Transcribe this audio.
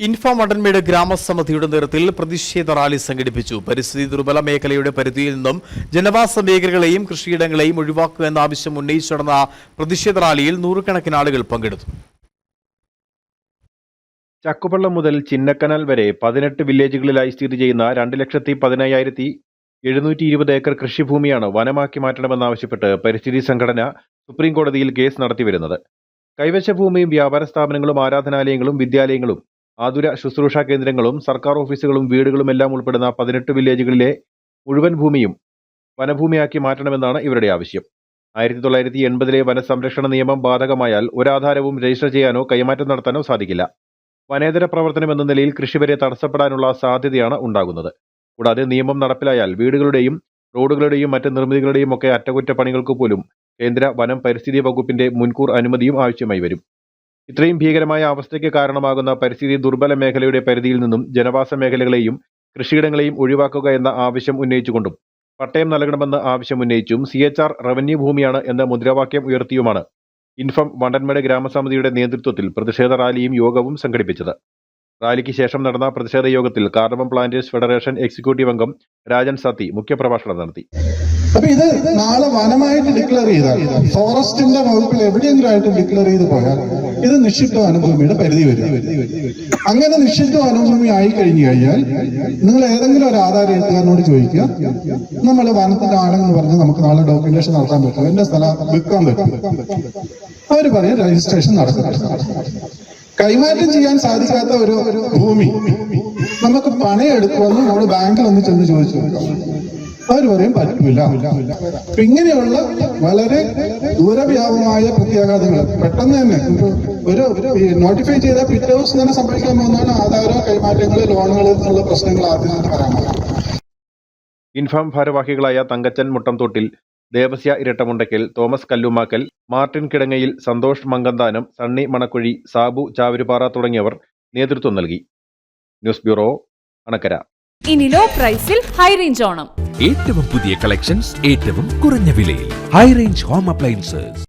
ഇൻഫ ഗ്രാമസമിതിയുടെ നേതൃത്വത്തിൽ പ്രതിഷേധ റാലി സംഘടിപ്പിച്ചു. പരിസ്ഥിതി ദുർബല മേഖലയുടെ പരിധിയിൽ നിന്നും ജനവാസ മേഖലകളെയും കൃഷിയിടങ്ങളെയും ഒഴിവാക്കുക എന്ന ആവശ്യം ഉന്നയിച്ചു നടന്ന പ്രതിഷേധ റാലിയിൽ നൂറുകണക്കിന് ആളുകൾ പങ്കെടുത്തു. ചക്കുപള്ളം മുതൽ ചിന്നക്കനാൽ വരെ പതിനെട്ട് വില്ലേജുകളിലായി സ്ഥിതി ചെയ്യുന്ന രണ്ട് ലക്ഷത്തി പതിനയ്യായിരത്തി എഴുന്നൂറ്റി ഇരുപത് ഏക്കർ കൃഷിഭൂമിയാണ് വനമാക്കി മാറ്റണമെന്നാവശ്യപ്പെട്ട് പരിസ്ഥിതി സംഘടന സുപ്രീം കോടതിയിൽ കേസ് നടത്തിവരുന്നത്. കൈവശ ഭൂമിയും വ്യാപാര സ്ഥാപനങ്ങളും ആരാധനാലയങ്ങളും വിദ്യാലയങ്ങളും ആതുര ശുശ്രൂഷാ കേന്ദ്രങ്ങളും സർക്കാർ ഓഫീസുകളും വീടുകളും എല്ലാം ഉൾപ്പെടുന്ന പതിനെട്ട് വില്ലേജുകളിലെ മുഴുവൻ ഭൂമിയും വനഭൂമിയാക്കി മാറ്റണമെന്നാണ് ഇവരുടെ ആവശ്യം. ആയിരത്തി തൊള്ളായിരത്തി എൺപതിലെ വനസംരക്ഷണ നിയമം ബാധകമായാൽ ഒരാധാരവും രജിസ്റ്റർ ചെയ്യാനോ കൈമാറ്റം നടത്താനോ സാധിക്കില്ല. വനേതര പ്രവർത്തനം എന്ന നിലയിൽ കൃഷി വരെ തടസ്സപ്പെടാനുള്ള സാധ്യതയാണ് ഉണ്ടാകുന്നത്. കൂടാതെ നിയമം നടപ്പിലായാൽ വീടുകളുടെയും റോഡുകളുടെയും മറ്റ് നിർമ്മിതികളുടെയും ഒക്കെ അറ്റകുറ്റപ്പണികൾക്ക് പോലും കേന്ദ്ര വനം പരിസ്ഥിതി വകുപ്പിന്റെ മുൻകൂർ അനുമതിയും ആവശ്യമായി വരും. ഇത്രയും ഭീകരമായ അവസ്ഥയ്ക്ക് കാരണമാകുന്ന പരിസ്ഥിതി ദുർബല മേഖലയുടെ പരിധിയിൽ നിന്നും ജനവാസ മേഖലകളെയും കൃഷിയിടങ്ങളെയും ഒഴിവാക്കുക എന്ന ആവശ്യം ഉന്നയിച്ചുകൊണ്ടും പട്ടയം നൽകണമെന്ന ആവശ്യം ഉന്നയിച്ചും സി എച്ച് ആർ റവന്യൂ ഭൂമിയാണ് എന്ന മുദ്രാവാക്യം ഉയർത്തിയുമാണ് ഇൻഫം വണ്ടൻമേട് ഗ്രാമസമിതിയുടെ നേതൃത്വത്തിൽ പ്രതിഷേധ റാലിയും യോഗവും സംഘടിപ്പിച്ചത്. റാലിക്ക് ശേഷം നടന്ന പ്രതിഷേധ യോഗത്തിൽ കാർഡമം പ്ലാന്റേഴ്സ് ഫെഡറേഷൻ എക്സിക്യൂട്ടീവ് അംഗം രാജൻ സത്തി മുഖ്യപ്രഭാഷണം നടത്തി. അപ്പൊ ഇത് നാളെ വനമായിട്ട് ഡിക്ലെയർ ചെയ്താൽ ഫോറസ്റ്റിന്റെ വകുപ്പിൽ എവിടെയെങ്കിലും ആയിട്ട് ഡിക്ലെയർ ചെയ്ത് പോയാൽ ഇത് നിക്ഷിപ്ത വനഭൂമിയുടെ പരിധി വരും. അങ്ങനെ നിക്ഷിപ്ത വനഭൂമി ആയി കഴിഞ്ഞു കഴിഞ്ഞാൽ നിങ്ങൾ ഏതെങ്കിലും ഒരു ആധാര എഴുത്തുകാരനോട് ചോദിക്കുക നമ്മൾ വനത്തിന്റെ ആണെന്ന് പറഞ്ഞ് നമുക്ക് നാളെ ഡോക്യുമെന്റേഷൻ നടത്താൻ പറ്റും എന്റെ സ്ഥലം വിൽക്കാൻ പറ്റും അവർ പറയും രജിസ്ട്രേഷൻ നടക്കും കൈമാറ്റം ചെയ്യാൻ സാധിക്കാത്ത ഒരു ഭൂമി. നമുക്ക് പണയം എടുക്കുമെന്ന് നമ്മൾ ബാങ്കിൽ ഒന്ന് ചെന്ന് ചോദിച്ചു അവർ പറയും പറ്റില്ല. അപ്പൊ ഇങ്ങനെയുള്ള വളരെ ദൂരവ്യാപമായ പ്രത്യാഘാതങ്ങൾ പെട്ടെന്ന് തന്നെ ഒരു നോട്ടിഫൈ ചെയ്ത പിറ്റേ ദിവസം തന്നെ സംഭവിക്കാൻ പോകുന്നതാണ് ആധാര കൈമാറ്റങ്ങൾ ലോണുകൾ എന്നുള്ള പ്രശ്നങ്ങൾ ആദ്യം തന്നെ പറയാനുള്ളത് ഇൻഫാം ഭാരവാഹികളായ Thankachan Muttamthottil Devasya Irattamundakkal Thomas Kallumakkal Martin Kidangayil Santhosh Mankanthanam Sunny Manakkuzhi Sabu Chavarupara തുടങ്ങിയവർ നേതൃത്വം നൽകി. News bureau Anakkara. ഇനി ലോ പ്രൈസിൽ ഹൈ റേഞ്ച് ഓണം. ഏറ്റവും പുതിയ കളക്ഷൻസ് ഏറ്റവും കുറഞ്ഞ വിലയിൽ. High range home appliances